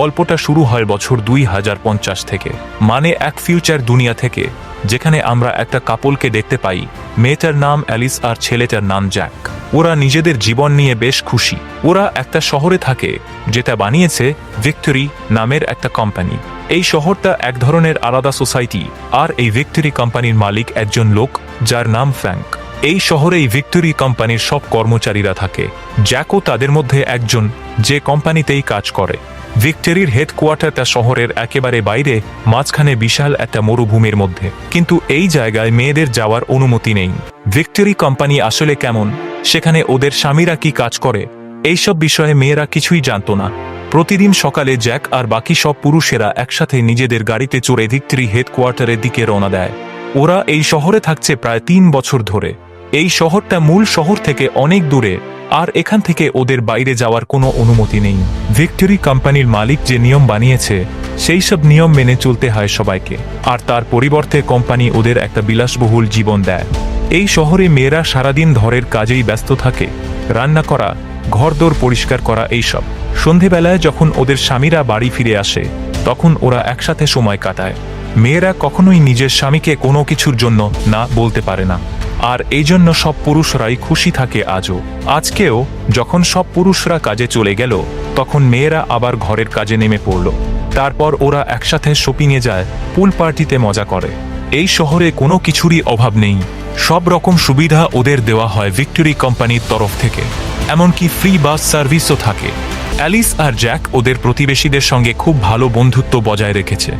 গল্পটা শুরু হয় বছর দুই হাজার পঞ্চাশ থেকে। মানে এক ফিউচার দুনিয়া থেকে, যেখানে আমরা একটা কাপলকে দেখতে পাই। মেয়েটার নাম অ্যালিস আর ছেলেটার নাম জ্যাক। ওরা নিজেদের জীবন নিয়ে বেশ খুশি। ওরা একটা শহরে থাকে, যেটা বানিয়েছে ভিক্টরি নামের একটা কোম্পানি এই শহরটা এক ধরনের আলাদা সোসাইটি আর এই ভিক্টরি কোম্পানির মালিক একজন লোক, যার নাম ফ্র্যাঙ্ক। এই শহরেই ভিক্টোরি কোম্পানির সব কর্মচারীরা থাকে। জ্যাকও তাদের মধ্যে একজন, যে কোম্পানিতেই কাজ করে। ভিক্টরির হেডকোয়ার্টারটা শহরের একেবারে বাইরে, মাঝখানে বিশাল একটা মরুভূমির মধ্যে। কিন্তু এই জায়গায় মেয়েদের যাওয়ার অনুমতি নেই। ভিক্টরি কোম্পানি আসলে কেমন? সেখানে ওদের স্বামীরা কি কাজ করে? এইসব বিষয়ে মেয়েরা কিছুই জানতো না। প্রতিদিন সকালে জ্যাক আর বাকি সব পুরুষেরা একসাথে নিজেদের গাড়িতে চড়ে ভিক্টরি হেডকোয়ার্টারের দিকে রওনা দেয়। ওরা এই শহরে থাকছে প্রায় তিন বছর ধরে। এই শহরটা মূল শহর থেকে অনেক দূরে, আর এখান থেকে ওদের বাইরে যাওয়ার কোনো অনুমতি নেই। ভিক্টরি কোম্পানির মালিক যে নিয়ম বানিয়েছে, সেই সব নিয়ম মেনে চলতে হয় সবাইকে, আর তার পরিবর্তে কোম্পানি ওদের একটা বিলাসবহুল জীবন দেয়। এই শহরে মেয়েরা সারাদিন ধরের কাজেই ব্যস্ত থাকে, রান্না করা, ঘরদোর পরিষ্কার করা এইসব। সন্ধেবেলায় যখন ওদের স্বামীরা বাড়ি ফিরে আসে, তখন ওরা একসাথে সময় কাটায়। মেয়েরা কখনোই নিজের স্বামীকে কোনো কিছুর জন্য না বলতে পারে না। আর এই জন্য সব পুরুষরাই খুশি থাকে আজও। আজকেও যখন সব পুরুষরা কাজে চলে গেল, তখন মেয়েরা আবার ঘরের কাজে নেমে পড়ল। তারপর ওরা একসাথে শপিংয়ে যায়, পুল পার্টিতে মজা করে। এই শহরে কোনো কিছুরই অভাব নেই। সব রকম সুবিধা ওদের দেওয়া হয় ভিক্টরি কোম্পানির তরফ থেকে। এমনকি ফ্রি বাস সার্ভিসও থাকে। অ্যালিস আর জ্যাক ওদের প্রতিবেশীদের সঙ্গে খুব ভালো বন্ধুত্ব বজায় রেখেছে।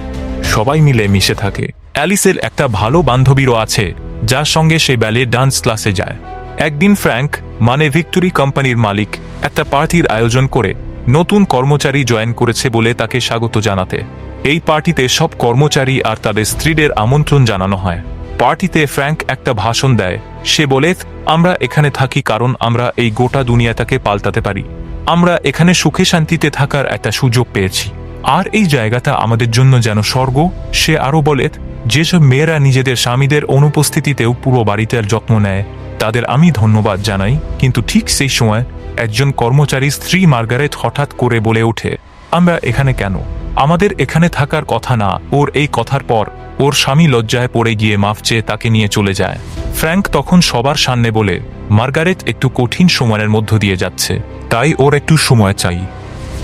সবাই মিলে মিশে থাকে। অ্যালিসের একটা ভালো বান্ধবীরও আছে যার সঙ্গে সে ব্যালে ডান্স ক্লাসে যায়। একদিন ফ্র্যাঙ্ক মানে ভিক্টোরি কোম্পানির মালিক, একটা পার্টির আয়োজন করে নতুন কর্মচারী জয়েন করেছে বলে তাকে স্বাগত জানাতে। এই পার্টিতে সব কর্মচারী আর তাদের স্ত্রীদের আমন্ত্রণ জানানো হয়। পার্টিতে ফ্র্যাঙ্ক একটা ভাষণ দেয়। সে বলে, আমরা এখানে থাকি কারণ আমরা এই গোটা দুনিয়াটাকে পাল্টাতে পারি। আমরা এখানে সুখে শান্তিতে থাকার একটা সুযোগ পেয়েছি। আর এই জায়গাটা আমাদের জন্য যেন স্বর্গ, সে আরও বলে, যেসব মেয়েরা নিজেদের স্বামীদের অনুপস্থিতিতেও পুরো বাড়িটার যত্ন নেয়, তাদের আমি ধন্যবাদ জানাই। কিন্তু ঠিক সেই সময় একজন কর্মচারী স্ত্রী মার্গারেট হঠাৎ করে বলে ওঠে, আমরা এখানে কেন? আমাদের এখানে থাকার কথা না, ওর এই কথার পর ওর স্বামী লজ্জায় পড়ে গিয়ে মাফ চেয়ে তাকে নিয়ে চলে যায়। ফ্র্যাঙ্ক তখন সবার সামনে বলে, মার্গারেট একটু কঠিন সময়ের মধ্য দিয়ে যাচ্ছে, তাই ওর একটু সময় চাই।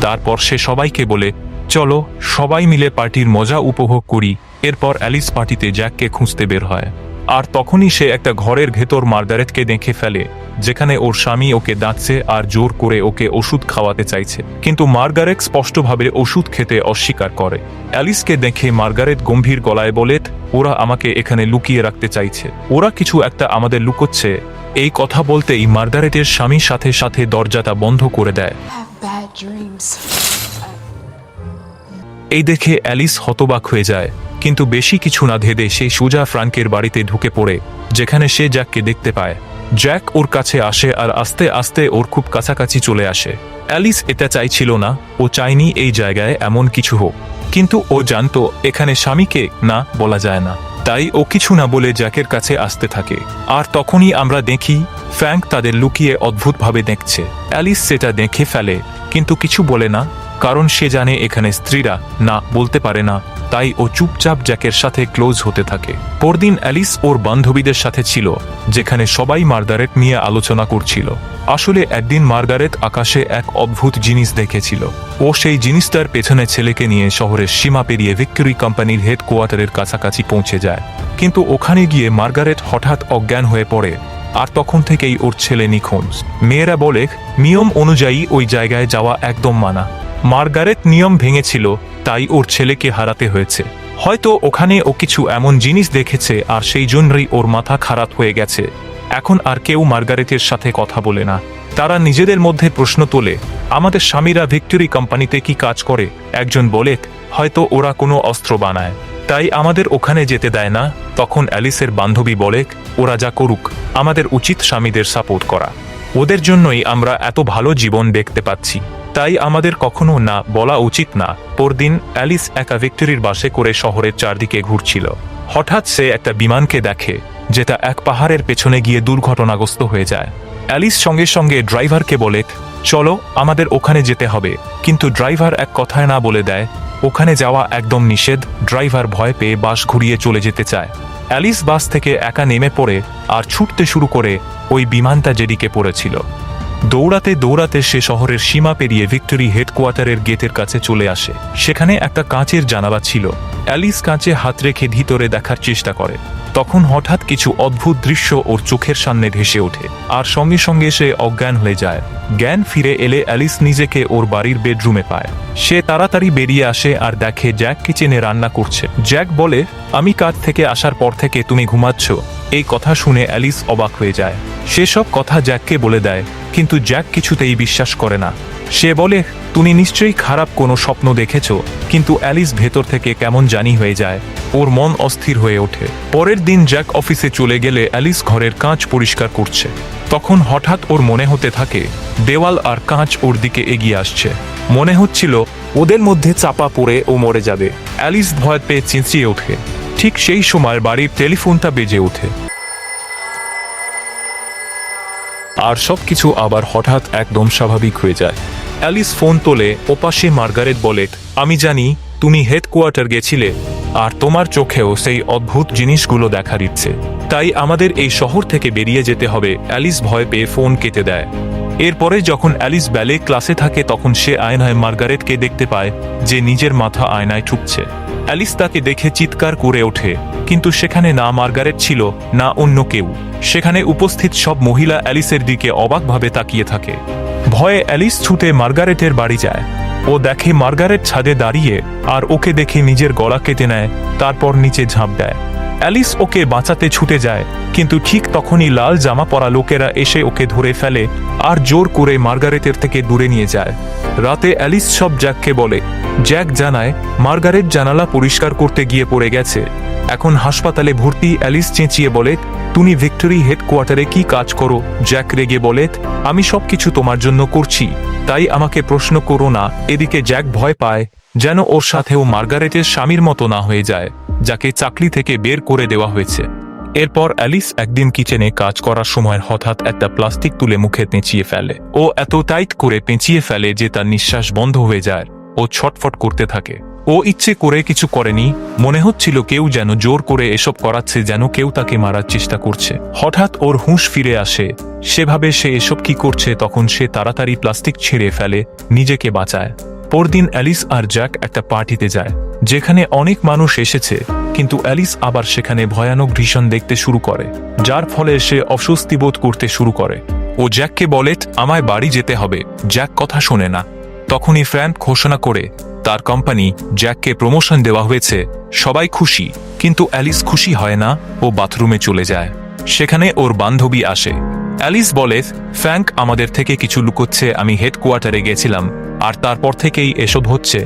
তারপর সে সবাইকে বলে চলো, সবাই মিলে পার্টির মজা উপভোগ করি। এরপর অ্যালিস পার্টিতে জ্যাককে খুঁজতে বের হয়। আর তখনই সে একটা ঘরের ভেতর মার্গারেটকে দেখে ফেলে, যেখানে ওর স্বামী ওকে ডাকছে আর জোর করে ওকে ওষুধ খাওয়াতে চাইছে। কিন্তু মার্গারেট স্পষ্টভাবে ওষুধ খেতে অস্বীকার করে। অ্যালিসকে দেখে মার্গারেট গম্ভীর গলায় বলে, ওরা আমাকে এখানে লুকিয়ে রাখতে চাইছে। ওরা কিছু একটা আমাদের লুকোচ্ছে। এই কথা বলতেই মার্গারেটের স্বামীর সাথে সাথে দরজাটা বন্ধ করে দেয়. এই দেখে অ্যালিস হতবাক হয়ে যায়। কিন্তু বেশি কিছু না ধেদে সে সুজা ফ্রাঙ্কের বাড়িতে ঢুকে পড়ে, যেখানে সে জ্যাককে দেখতে পায়। জ্যাক ওর কাছে আসে আর আস্তে আস্তে ওর খুব কাছাকাছি চলে আসে। অ্যালিস এটা চাইছিল না, ও চায়নি এই জায়গায় এমন কিছু হোক। কিন্তু ও জানতো, এখানে স্বামীকে না বলা যায় না। তাই ও কিছু না বলে জ্যাকের কাছে আসতে থাকে। আর তখনই আমরা দেখি ফ্র্যাঙ্ক তাদের লুকিয়ে অদ্ভুতভাবে দেখছে। অ্যালিস সেটা দেখে ফেলে, কিন্তু কিছু বলে না। কারণ সে জানে এখানে স্ত্রীরা না বলতে পারে না, তাই ও চুপচাপ জ্যাকের সাথে ক্লোজ হতে থাকে। পরদিন অ্যালিস ওর বান্ধবীদের সাথে ছিল, যেখানে সবাই মার্গারেট নিয়ে আলোচনা করছিল। আসলে একদিন মার্গারেট আকাশে এক অদ্ভুত জিনিস দেখেছিল। ও সেই জিনিসটার পেছনে ছেলেকে নিয়ে শহরের সীমা পেরিয়ে ভিক্টরি কোম্পানির হেডকোয়ার্টারের কাছাকাছি পৌঁছে যায়। কিন্তু ওখানে গিয়ে মার্গারেট হঠাৎ অজ্ঞান হয়ে পড়ে, আর তখন থেকেই ওর ছেলে নিখোঁজ। মেয়েরা বলে, নিয়ম অনুযায়ী ওই জায়গায় যাওয়া একদম মানা। মার্গারেট নিয়ম ভেঙেছিল, তাই ওর ছেলেকে হারাতে হয়েছে। হয়তো ওখানে ও কিছু এমন জিনিস দেখেছে, আর সেই জন্যই ওর মাথা খারাপ হয়ে গেছে। এখন আর কেউ মার্গারেটের সাথে কথা বলে না। তারা নিজেদের মধ্যে প্রশ্ন তোলে, আমাদের স্বামীরা ভিক্টরি কোম্পানিতে কি কাজ করে? একজন বলে, হয়তো ওরা কোনো অস্ত্র বানায়। তাই আমাদের ওখানে যেতে দেয় না। তখন অ্যালিসের বান্ধবী বলে, ওরা যা করুক, আমাদের উচিত স্বামীদের সাপোর্ট করা। ওদের জন্যই আমরা এত ভালো জীবন দেখতে পাচ্ছি। তাই আমাদের কখনো না বলা উচিত না। পরদিন অ্যালিস একা ভিক্টরির বাসে করে শহরের চারদিকে ঘুরছিল। হঠাৎ সে একটা বিমানকে দেখে, যেটা এক পাহাড়ের পেছনে গিয়ে দুর্ঘটনাগ্রস্ত হয়ে যায়। অ্যালিস সঙ্গে সঙ্গে ড্রাইভারকে বলে, চলো, আমাদের ওখানে যেতে হবে। কিন্তু ড্রাইভার এক কথায় না বলে দেয়, ওখানে যাওয়া একদম নিষেধ, ড্রাইভার ভয় পেয়ে বাস ঘুরিয়ে চলে যেতে চায়। অ্যালিস বাস থেকে একা নেমে পড়ে আর ছুটতে শুরু করে ওই বিমানটা যেদিকে পড়েছিল। দৌড়াতে দৌড়াতে সে শহরের সীমা পেরিয়ে ভিক্টোরি হেডকোয়ার্টারের গেটের কাছে চলে আসে। সেখানে একটা কাঁচের জানালা ছিল। অ্যালিস কাঁচে হাত রেখে ভিতরে দেখার চেষ্টা করে। তখন হঠাৎ কিছু অদ্ভুত দৃশ্য ওর চোখের সামনে ভেসে ওঠে। আর সঙ্গে সঙ্গে সে অজ্ঞান হয়ে যায়। জ্ঞান ফিরে এলে অ্যালিস নিজেকে ওর বাড়ির বেডরুমে পায়। সে তাড়াতাড়ি বেরিয়ে আসে আর দেখে জ্যাক কিচেনে রান্না করছে। জ্যাক বলে, আমি কাজ থেকে আসার পর থেকে তুমি ঘুমাচ্ছ। এই কথা শুনে অ্যালিস অবাক হয়ে যায়। সেসব কথা জ্যাককে বলে দেয়, কিন্তু জ্যাক কিছুতেই বিশ্বাস করে না। সে বলে, তুমি নিশ্চয়ই খারাপ কোনো স্বপ্ন দেখেছ, কিন্তু অ্যালিস ভেতর থেকে কেমন জানি হয়ে যায়, ওর মন অস্থির হয়ে ওঠে। পরের দিন জ্যাক অফিসে চলে গেলে অ্যালিস ঘরের কাঁচ পরিষ্কার করছে। তখন হঠাৎ ওর মনে হতে থাকে, দেওয়াল আর কাঁচ ওর দিকে এগিয়ে আসছে। মনে হচ্ছিল, ওদের মধ্যে চাপা পড়ে ও মরে যাবে। অ্যালিস ভয় পেয়ে চেঁচিয়ে ওঠে। ঠিক সেই সময় বাড়ির টেলিফোনটা বেজে ওঠে। আর সবকিছু আবার হঠাৎ একদম স্বাভাবিক হয়ে যায়। অ্যালিস ফোন তোলে, ওপাশে মার্গারেট বলে, আমি জানি, তুমি হেডকোয়ার্টার গেছিলে, আর তোমার চোখেও সেই অদ্ভুত জিনিসগুলো দেখার ইচ্ছে তাই আমাদের এই শহর থেকে বেরিয়ে যেতে হবে। অ্যালিস ভয় পেয়ে ফোন কেটে দেয়। এরপরে যখন অ্যালিস ব্যালে ক্লাসে থাকে, তখন সে আয়নায় মার্গারেটকে দেখতে পায়, যে নিজের মাথা আয়নায় ঠুকছে। অ্যালিস তাকে দেখে চিৎকার করে ওঠে, কিন্তু সেখানে না মার্গারেট ছিল, না অন্য কেউ। সেখানে উপস্থিত সব মহিলা অ্যালিসের দিকে অবাকভাবে তাকিয়ে থাকে। ভয়ে অ্যালিস ছুটে মার্গারেটের বাড়ি যায়। ও দেখে মার্গারেট ছাদে দাঁড়িয়ে, আর ওকে দেখে নিজের গলা কেটে নেয়, তারপর নিচে ঝাঁপ দেয়। অ্যালিস ওকে বাঁচাতে ছুটে যায়, কিন্তু ঠিক তখনই লাল জামা পরা লোকেরা এসে ওকে ধরে ফেলে আর জোর করে মার্গারেটের থেকে দূরে নিয়ে যায়। রাতে অ্যালিস সব জ্যাককে বলে, জ্যাক জানায়, মার্গারেট জানালা পরিষ্কার করতে গিয়ে পড়ে গেছে। এখন হাসপাতালে ভর্তি অ্যালিস চেঁচিয়ে বলে, তুমি ভিক্টোরি হেডকোয়ার্টারে কি কাজ করো? জ্যাক রেগে বলে, আমি সবকিছু তোমার জন্য করছি, তাই আমাকে প্রশ্ন করো না। এদিকে জ্যাক ভয় পায়, যেন ওর সাথেও মার্গারেটের স্বামীর মতো না হয়ে যায়। যাকে চাকরি থেকে বের করে দেওয়া হয়েছে। এরপর অ্যালিস একদিন কিচেনে কাজ করার সময় হঠাৎ একটা প্লাস্টিক তুলে মুখে পেঁচিয়ে ফেলে। ও এত টাইট করে পেঁচিয়ে ফেলে যে তার নিঃশ্বাস বন্ধ হয়ে যায়। ও ছটফট করতে থাকে। ও ইচ্ছে করে কিছু করেনি। মনে হচ্ছিল কেউ যেন জোর করে এসব করাচ্ছে, যেন কেউ তাকে মারার চেষ্টা করছে। হঠাৎ ওর হুঁশ ফিরে আসে। সেভাবে সে এসব কি করছে তখন সে তাড়াতাড়ি প্লাস্টিক ছেড়ে ফেলে, নিজেকে বাঁচায়। পরদিন অ্যালিস আর জ্যাক একটা পার্টিতে যায়, যেখানে অনেক মানুষ এসেছে, কিন্তু অ্যালিস আবার সেখানে ভয়ানক ভীষণ দেখতে শুরু করে, যার ফলে সে অস্বস্তি বোধ করতে শুরু করে। ও জ্যাককে বলে, আমায় বাড়ি যেতে হবে। জ্যাক কথা শোনে না। তখনই ফ্র্যাঙ্ক ঘোষণা করে, তার কোম্পানি জ্যাককে প্রমোশন দেওয়া হয়েছে, সবাই খুশি। কিন্তু অ্যালিস খুশি হয় না, ও বাথরুমে চলে যায়। সেখানে ওর বান্ধবী আসে। অ্যালিস বলে, ফ্র্যাঙ্ক আমাদের থেকে কিছু লুকোচ্ছে, আমি হেডকোয়ার্টারে গেছিলাম। আর তারপর থেকেই এসব হচ্ছে।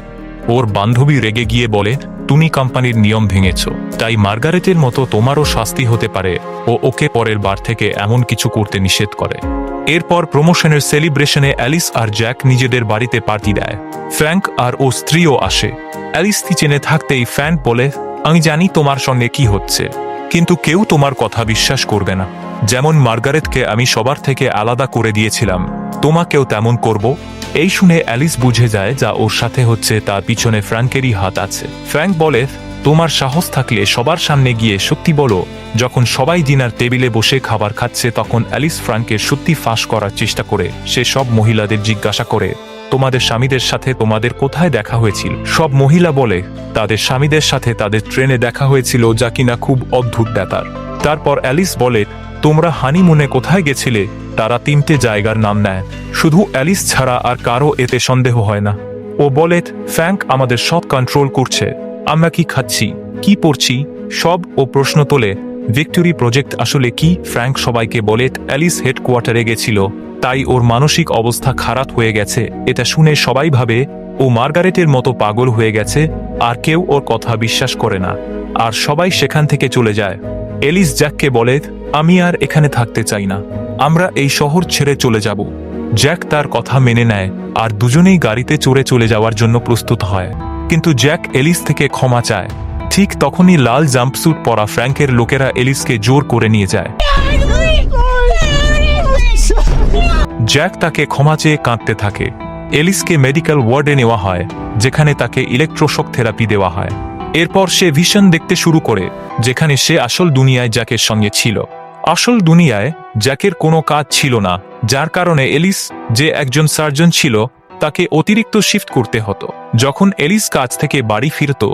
ওর বান্ধবী রেগে গিয়ে বলে, তুমি কোম্পানির নিয়ম ভেঙেছ। তাই মার্গারেটের মতো তোমারও শাস্তি হতে পারে। ও ওকে পরের বার থেকে এমন কিছু করতে নিষেধ করে। এরপর প্রমোশনের সেলিব্রেশনে অ্যালিস আর জ্যাক নিজেদের বাড়িতে পার্টি দেয়। ফ্র্যাঙ্ক আর ও স্ত্রীও আসে। অ্যালিস কিচেনে থাকতেই ফ্র্যাঙ্ক বলে, আমি জানি তোমার সঙ্গে কি হচ্ছে, কিন্তু কেউ তোমার কথা বিশ্বাস করবে না। যেমন মার্গারেটকে আমি সবার থেকে আলাদা করে দিয়েছিলাম, তোমাকেও তেমন করব। এই শুনে অ্যালিস বুঝে যায় যা ওর সাথে হচ্ছে তার পিছনে ফ্র্যাঙ্কেরই হাত আছে। ফ্র্যাঙ্ক বলে, তোমার সাহস থাকলে সবার সামনে গিয়ে সত্যি বলো, যখন সবাই ডিনার টেবিলে বসে খাবার খাচ্ছে তখন অ্যালিস ফ্রাঙ্কের সত্যি ফাঁস করার চেষ্টা করে। সে সব মহিলাদের জিজ্ঞাসা করে, তোমাদের স্বামীদের সাথে তোমাদের কোথায় দেখা হয়েছিল? সব মহিলা বলে, তাদের স্বামীদের সাথে তাদের ট্রেনে দেখা হয়েছিল যা কিনা খুব অদ্ভুত ব্যাপার। তারপর অ্যালিস বলে, তোমরা হানিমুনে কোথায় গেছিলে? তারা তিনটে জায়গার নাম নেয়। শুধু অ্যালিস ছাড়া আর কারও এতে সন্দেহ হয় না। ও বলে, ফ্র্যাঙ্ক আমাদের সব কন্ট্রোল করছে। আমরা কি খাচ্ছি? কি পড়ছি? সব ও প্রশ্ন তোলে ভিক্টোরি প্রজেক্ট আসলে কি? ফ্র্যাঙ্ক সবাইকে বলে, অ্যালিস হেডকোয়ার্টারে গেছিল। তাই ওর মানসিক অবস্থা খারাপ হয়ে গেছে। এটা শুনে সবাই ভাবে, ও মার্গারেটের মতো পাগল হয়ে গেছে, আর কেউ ওর কথা বিশ্বাস করে না। আর সবাই সেখান থেকে চলে যায়। এলিস জ্যাককে বলে আমি আর এখানে থাকতে চাই না। আমরা এই শহর ছেড়ে চলে যাব। জ্যাক তার কথা মেনে নেয় আর দুজনেই গাড়িতে চড়ে চলে যাওয়ার জন্য প্রস্তুত হয়। কিন্তু জ্যাক এলিস থেকে ক্ষমা চায়। ঠিক তখনই লাল জাম্পস্যুট পরা ফ্র্যাঙ্কের লোকেরা এলিসকে জোর করে নিয়ে যায়। জ্যাক তাকে ক্ষমা চেয়ে কাঁদতে থাকে। এলিসকে মেডিকেল ওয়ার্ডে নেওয়া হয়, যেখানে তাকে ইলেকট্রোশক থেরাপি দেওয়া হয়। এরপর সে ভিশন দেখতে শুরু করে, যেখানে সে আসল দুনিয়ায় জ্যাকের সঙ্গে ছিল। আসল দুনিয়ায় জ্যাকের কোনো কাজ ছিল না, যার কারণে এলিস, যে একজন সার্জন ছিল, তাকে অতিরিক্ত শিফট করতে হতো। যখন এলিস কাজ থেকে বাড়ি ফিরত,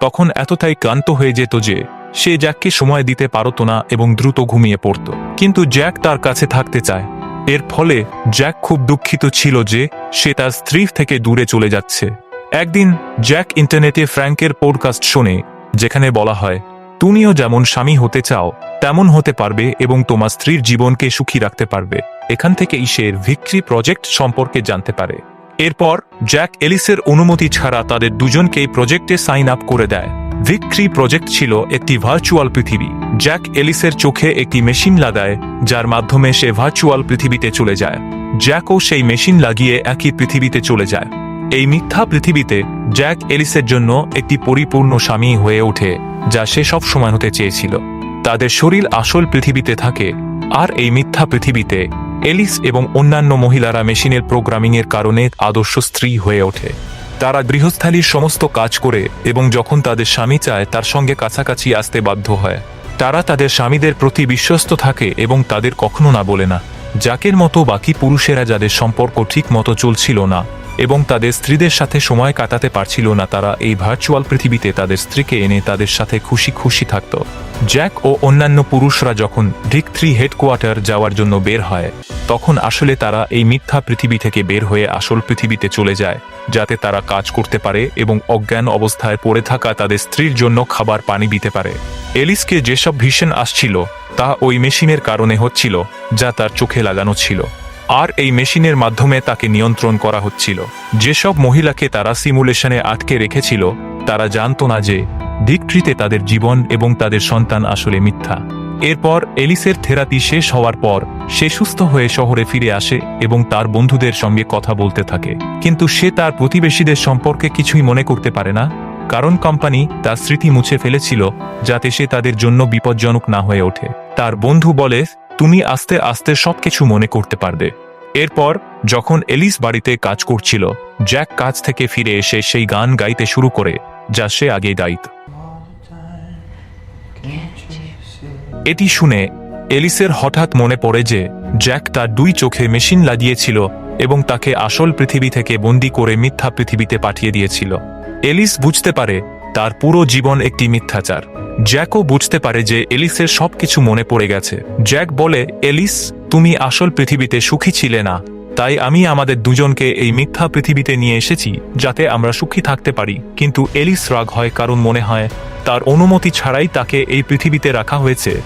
তখন এতটাই ক্লান্ত হয়ে যেত যে, সে জ্যাককে সময় দিতে পারত না এবং দ্রুত ঘুমিয়ে পড়ত। কিন্তু জ্যাক তার কাছে থাকতে চায়। এর ফলে জ্যাক খুব দুঃখিত ছিল যে, সে তার স্ত্রী থেকে দূরে চলে যাচ্ছে। একদিন জ্যাক ইন্টারনেটে ফ্র্যাঙ্কের পডকাস্ট শোনে, যেখানে বলা হয়, তুমিও যেমন স্বামী হতে চাও তেমন হতে পারবে এবং তোমার স্ত্রীর জীবনকে সুখী রাখতে পারবে। এখান থেকে ইসের ভিক্টরি প্রজেক্ট সম্পর্কে জানতে পারে। এরপর, জ্যাক এলিসের অনুমতি ছাড়া তাদের দুজনকেই প্রজেক্টে সাইন আপ করে দেয়। ভিক্টরি প্রজেক্ট ছিল একটি ভার্চুয়াল পৃথিবী। জ্যাক এলিসের চোখে একটি মেশিন লাগায়, যার মাধ্যমে সে ভার্চুয়াল পৃথিবীতে চলে যায়। জ্যাকও সেই মেশিন লাগিয়ে একই পৃথিবীতে চলে যায়। এই মিথ্যা পৃথিবীতে, জ্যাক এলিসের জন্য একটি পরিপূর্ণ স্বামী হয়ে ওঠে, যা সে সব সময় হতে চেয়েছিল। তাদের শরীর আসল পৃথিবীতে থাকে, আর এই মিথ্যা পৃথিবীতে, এলিস এবং অন্যান্য মহিলারা মেশিনের প্রোগ্রামিংয়ের কারণে আদর্শ স্ত্রী হয়ে ওঠে। তারা গৃহস্থালীর সমস্ত কাজ করে এবং যখন তাদের স্বামী চায়, তার সঙ্গে কাছাকাছি আসতে বাধ্য হয়। তারা তাদের স্বামীদের প্রতি বিশ্বস্ত থাকে এবং তাদের কখনো না বলে না। জাকের মতো বাকি পুরুষেরা যাদের সম্পর্ক ঠিক মতো চলছিল না এবং তাদের স্ত্রীদের সাথে সময় কাটাতে পারছিল না, তারা এই ভার্চুয়াল পৃথিবীতে তাদের স্ত্রীকে এনে তাদের সাথে খুশি খুশি থাকত। জ্যাক ও অন্যান্য পুরুষরা যখন ডিক থ্রি হেডকোয়ার্টার যাওয়ার জন্য বের হয়, তখন আসলে তারা এই মিথ্যা পৃথিবী থেকে বের হয়ে আসল পৃথিবীতে চলে যায়, যাতে তারা কাজ করতে পারে এবং অজ্ঞান অবস্থায় পড়ে থাকা তাদের স্ত্রীর জন্য খাবার পানি দিতে পারে। এলিসকে যেসব ভীষণ আসছিল, তা ওই মেশিনের কারণে হচ্ছিল, যা তার চোখে লাগানো ছিল। আর এই মেশিনের মাধ্যমে তাকে নিয়ন্ত্রণ করা হচ্ছিল। যেসব মহিলাকে তারা সিমুলেশনে আটকে রেখেছিল, তারা জানত না যে দিকট্রিতে তাদের জীবন এবং তাদের সন্তান আসলে মিথ্যা। এরপর এলিসের থেরাপি শেষ হওয়ার পর, সে সুস্থ হয়ে শহরে ফিরে আসে এবং তার বন্ধুদের সঙ্গে কথা বলতে থাকে। কিন্তু সে তার প্রতিবেশীদের সম্পর্কে কিছুই মনে করতে পারে না, কারণ কোম্পানি তার স্মৃতি মুছে ফেলেছিল যাতে সে তাদের জন্য বিপজ্জনক না হয়ে ওঠে। তার বন্ধু বলে, তুমি আস্তে আস্তে সবকিছু মনে করতে পারবে। এরপর, যখন এলিস বাড়িতে কাজ করছিল, জ্যাক কাজ থেকে ফিরে এসে সেই গান গাইতে শুরু করে, যা সে আগে গাইত এটি শুনে এলিসের হঠাৎ মনে পড়ে যে জ্যাক তার দুই চোখে মেশিন লাগিয়েছিল এবং তাকে আসল পৃথিবী থেকে বন্দি করে মিথ্যা পৃথিবীতে পাঠিয়ে দিয়েছিল। এলিস বুঝতে পারে তার পুরো জীবন একটি মিথ্যাচার। জ্যাকও বুঝতে পারে যে এলিসের সবকিছু মনে পড়ে গেছে। জ্যাক বলে, এলিস, তুমি আসল পৃথিবীতে সুখী ছিলে না। তাই আমি আমাদের দুজনকে এই মিথ্যা পৃথিবীতে নিয়ে এসেছি, যাতে আমরা সুখী থাকতে পারি। কিন্তু এলিস রাগ হয় কারণ মনে হয় তার অনুমতি ছাড়াই তাকে এই পৃথিবীতে রাখা হয়েছে।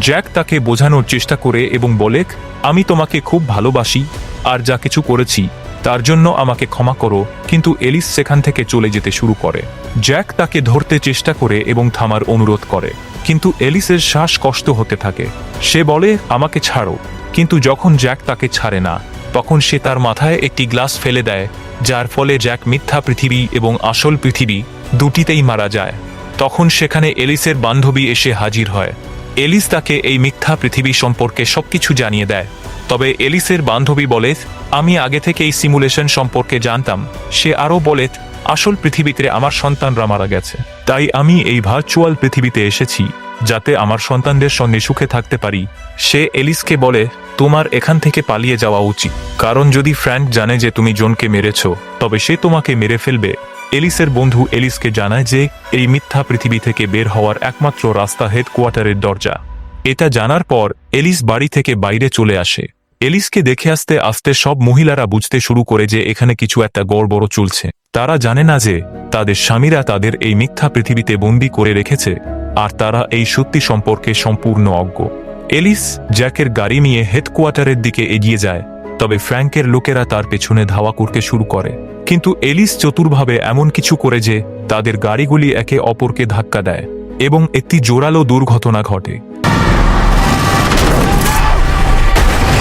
জ্যাক তাকে বোঝানোর চেষ্টা করে এবং বলে, আমি তোমাকে খুব ভালোবাসি আর যা কিছু করেছি, তার জন্য আমাকে ক্ষমা করো। কিন্তু এলিস সেখান থেকে চলে যেতে শুরু করে। জ্যাক তাকে ধরতে চেষ্টা করে এবং থামার অনুরোধ করে। কিন্তু এলিসের শ্বাস কষ্ট হতে থাকে। সে বলে, আমাকে ছাড়ো। কিন্তু যখন জ্যাক তাকে ছাড়ে না তখন সে তার মাথায় একটি গ্লাস ফেলে দেয়, যার ফলে জ্যাক মিথ্যা পৃথিবী এবং আসল পৃথিবী দুটিতেই মারা যায়। তখন সেখানে এলিসের বান্ধবী এসে হাজির হয়। এলিস তাকে এই মিথ্যা পৃথিবী সম্পর্কে সবকিছু জানিয়ে দেয়। তবে এলিসের বান্ধবী বলে আমি আগে থেকে এই সিমুলেশন সম্পর্কে জানতাম। সে আরও বলে আসল পৃথিবীতে আমার সন্তানরা মারা গেছে। তাই আমি এই ভার্চুয়াল পৃথিবীতে এসেছি। যাতে আমার সন্তানদের সঙ্গে সুখে থাকতে পারি। সে এলিসকে বলে, তোমার এখান থেকে পালিয়ে যাওয়া উচিত। কারণ যদি ফ্র্যাঙ্ক জানে যে তুমি জনকে মেরেছ, তবে সে তোমাকে মেরে ফেলবে। এলিসের বন্ধু এলিসকে জানায় যে, এই মিথ্যা পৃথিবী থেকে বের হওয়ার একমাত্র রাস্তা হেডকোয়ার্টারের দরজা। এটা জানার পর, এলিস বাড়ি থেকে বাইরে চলে আসে। এলিসকে দেখে আসতে আসতে সব মহিলারা বুঝতে শুরু করে যে এখানে কিছু একটা গড়বড় চলছে। তারা জানে না যে, তাদের স্বামীরা তাদের এই মিথ্যা পৃথিবীতে বন্দি করে রেখেছে। আর তারা এই সত্যি সম্পর্কে সম্পূর্ণ অজ্ঞ। এলিস জ্যাকের গাড়ি নিয়ে হেডকোয়ার্টারের দিকে এগিয়ে যায়, তবে ফ্র্যাঙ্কের লোকেরা তার পেছনে ধাওয়া করতে শুরু করে। কিন্তু এলিস চতুরভাবে এমন কিছু করে যে, তাদের গাড়িগুলি একে অপরকে ধাক্কা দেয় এবং একটি জোরালো দুর্ঘটনা ঘটে।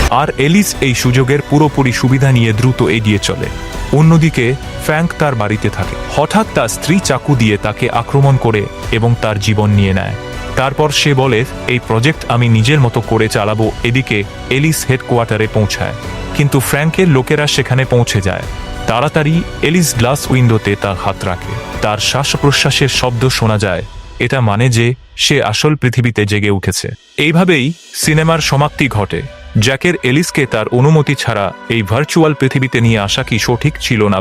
আর এলিস এই সুযোগের পুরোপুরি সুবিধা নিয়ে দ্রুত এগিয়ে চলে। অন্যদিকে, ফ্র্যাঙ্ক তার বাড়িতে থাকে। হঠাৎ তার স্ত্রী চাকু দিয়ে তাকে আক্রমণ করে এবং তার জীবন নিয়ে নেয়। তারপর সে বলে, এই প্রজেক্ট আমি নিজের মতো করে চালাবো। এদিকে, এলিস হেডকোয়ার্টারে পৌঁছায়। কিন্তু ফ্র্যাঙ্কের লোকেরা সেখানে পৌঁছে যায়। তাড়াতাড়ি এলিস গ্লাস উইন্ডোতে তার হাত রাখে। তার শ্বাস প্রশ্বাসের শব্দ শোনা যায়। এটা মানে যে, সে আসল পৃথিবীতে জেগে উঠেছে। এইভাবেই সিনেমার সমাপ্তি ঘটে। জ্যাকের এলিসকে তার অনুমতি ছাড়া এই ভার্চুয়াল পৃথিবীতে নিয়ে আসা কি সঠিক ছিল না?